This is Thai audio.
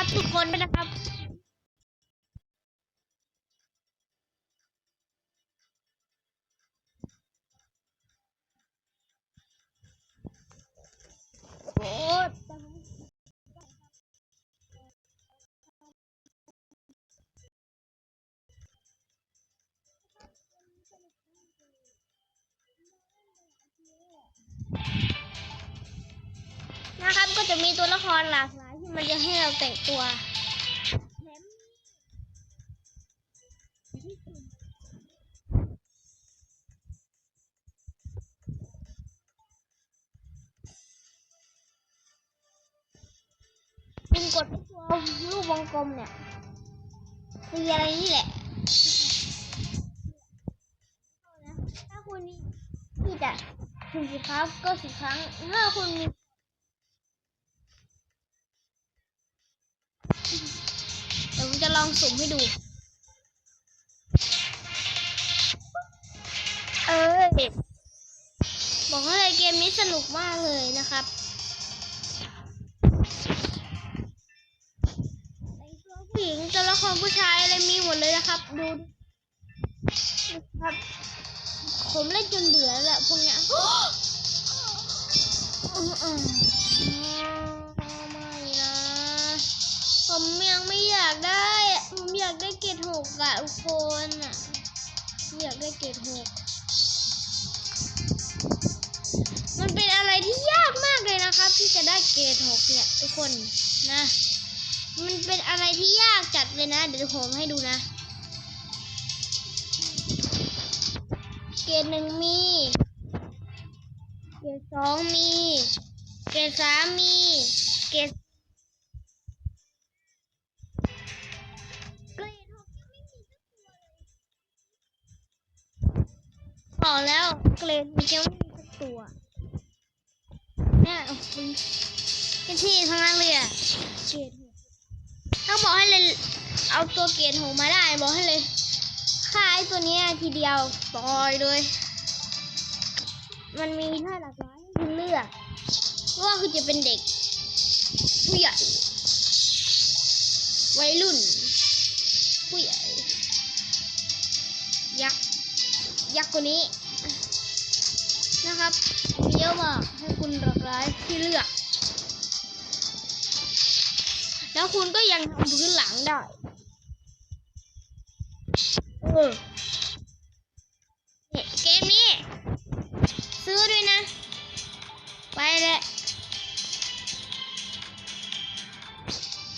ครับทุกคนนะครับโอ้นะครับก็จะมีตัวละครหลาก มันจะให้เราแต่งตัวคุณกดตัวรูปวงกลมเนี่ยตีอะไรนี่แหละ ถ้าคุณมีที่จะถึงสิบครั้งก็สิบครั้งถ้าคุณมี องสุ่มให้ดู เออบอกเลยเกมนี้สนุกมากเลยนะครับตัวผู้หญิงตัวละครผู้ชายอะไรมีหมดเลยนะครับ ดูนะครับ ผมเล่นจนเบื่อแล้วแหละพวกเนี้ย อะทุกคนอะอยากได้เกรดหกมันเป็นอะไรที่ยากมากเลยนะครับ ที่จะได้เกรดหกเนี่ยทุกคนนะ มันเป็นอะไรที่ยากจัดเลยนะ เดี๋ยวผมให้ดูนะ เกรดหนึ่งมี เกรดสองมี เกรดสามมี เกรด บอกแล้วเกรดมันยังไม่มีสักตัว เนี่ยคุณเป็นที่ทั้งนั้นเลยอะเกรดหกถ้าบอกให้เลยเอาตัวเกรดหกมาได้บอกให้เลยค่าไอ้ตัวนี้ทีเดียวปล่อยเลย มันมีท่าหลากหลายให้คุณเลือกว่าคุณจะเป็นเด็กผู้ใหญ่วัยรุ่นผู้ใหญ่ยักษ์ ยักษ์กว่านี้ นะครับมีเยอะมากให้คุณหลากหลายที่เลือก แล้วคุณก็ยังทำพื้นหลังได้เออเนี่ยเกมนี้ ซื้อด้วยนะ ไปเลย